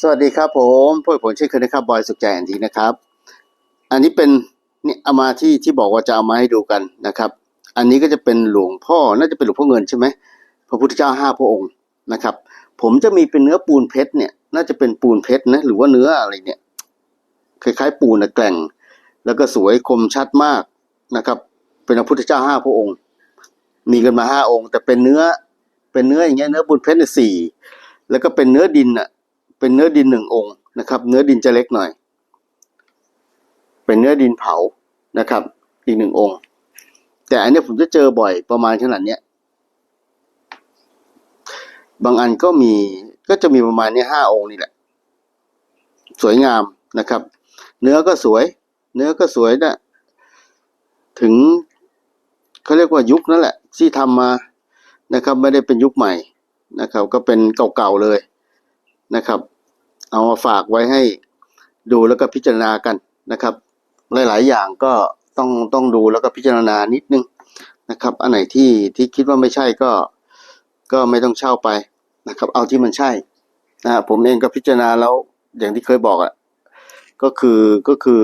สวัสดีครับผมพวกผมเช่นเคยนะครับบอยสุขใจอันดีนะครับ อันนี้เป็นนี่เอามาที่ที่บอกว่าจะเอามาให้ดูกันนะครับ อันนี้ก็จะเป็นหลวงพ่อน่าจะเป็นหลวงพ่อเงินใช่ไหมพระพุทธเจ้าห้าพระองค์นะครับ ผมจะมีเป็นเนื้อปูนเพชรเนี่ย น่าจะเป็นปูนเพชรนะหรือว่าเนื้ออะไรเนี่ยคล้ายๆปูนนะแกร่ง แล้วก็สวยคมชัดมากนะครับ เป็นพระพุทธเจ้าห้าพระองค์ มีกันมาห้าองค์ แต่เป็นเนื้อเป็นเนื้ออย่างเงี้ยเนื้อปูนเพชรเนี่ยสี่แล้วก็เป็นเนื้อดินอะ เป็นเนื้อดินหนึ่งองค์นะครับ เนื้อดินจะเล็กหน่อย เป็นเนื้อดินเผานะครับ อีกหนึ่งองค์ แต่อันนี้ผมจะเจอบ่อยประมาณขนาดเนี้ยบางอันก็มีก็จะมีประมาณนี้ห้าองค์นี่แหละ สวยงามนะครับ เนื้อก็สวย เนื้อก็สวยนะถึงเขาเรียกว่ายุคนั่นแหละ ที่ทำมานะครับ ไม่ได้เป็นยุคใหม่นะครับ ก็เป็นเก่าๆเลย นะครับ เอามาฝากไว้ให้ดูแล้วก็พิจารณากันนะครับ หลาย ๆ อย่างก็ต้องต้องดูแล้วก็พิจารณานิดนึงนะครับ อันไหนที่ที่คิดว่าไม่ใช่ก็ก็ไม่ต้องเช่าไปนะครับ เอาที่มันใช่นะผมเองก็พิจารณาแล้วอย่างที่เคยบอกอะ่ะก็คือก็คือ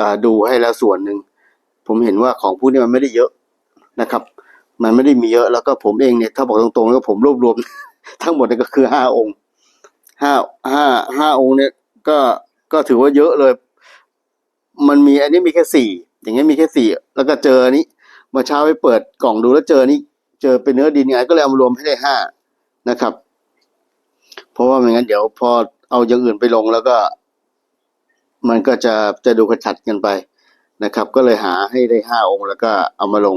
อดูให้แล้วส่วนหนึ่งผมเห็นว่าของพวกนี้มันไม่ได้เยอะนะครับ มันไม่ได้มีเยอะแล้วก็ผมเองเนี่ยถ้าบอกตรงๆแล้วผมรวบรวม ทั้งหมดเนี่ยก็คือห้าองค์ ห้าห้าห้าองค์เนี่ยก็ก็ถือว่าเยอะเลย มันมีอันนี้มีแค่สี่อย่างเงี้ยมีแค่สี่แล้วก็เจออันนี้เมื่อเช้าไปเปิดกล่องดูแล้วเจอนี่เจอเป็นเนื้อดินไงก็เลยเอามารวมให้ได้ห้านะครับ เพราะว่าไม่งั้นเดี๋ยวพอเอาอย่างอื่นไปลงแล้วก็ มันก็จะจะดูกระชัดกันไปนะครับ ก็เลยหาให้ได้ห้าองค์แล้วก็เอามาลง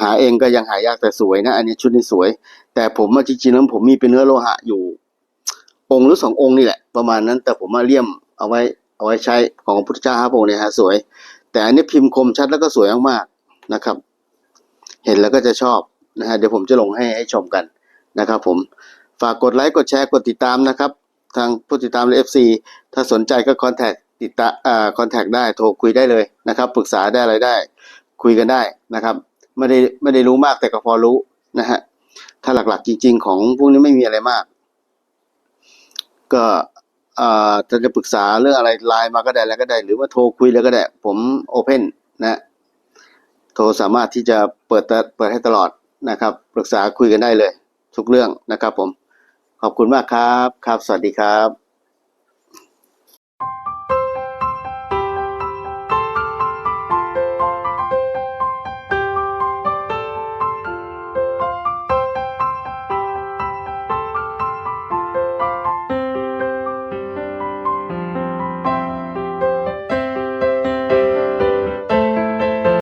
หาเองก็ยังหายากแต่สวยนะ อันนี้ชุดนี้สวย แต่ผมว่าจริงๆแล้วผมมีเป็นเนื้อโลหะอยู่ องค์หรือสององค์นี่แหละประมาณนั้น แต่ผมมาเลี่ยมเอาไว้เอาไว้ใช้ของพระพุทธเจ้าครับองค์เนี่ยฮะสวย แต่อันนี้พิมพ์คมชัดแล้วก็สวยมากๆนะครับ เห็นแล้วก็จะชอบนะฮะเดี๋ยวผมจะลงให้ให้ชมกันนะครับผมฝากกดไลค์กดแชร์กดติดตามนะครับ ทางผู้ติดตามและเอฟซีถ้าสนใจก็คอนแทคติดตาอ่าคอนแทคได้โทรคุยได้เลยนะครับปรึกษาได้อะไรได้ คุยกันได้นะครับ ไม่ได้ไม่ได้รู้มากแต่ก็พอรู้นะฮะถ้าหลักๆจริง ๆ ของพวกนี้ไม่มีอะไรมาก ก็อ่อถ้าจะปรึกษาเรื่องอะไรไลน์มาก็ได้แล้วก็ได้ หรือว่าโทรคุยแล้วก็ได้ ผมโอเพนนะโทรสามารถที่จะเปิดเปิดให้ตลอดนะครับ ปรึกษาคุยกันได้เลย ทุกเรื่องนะครับผม ขอบคุณมากครับ ครับ สวัสดีครับ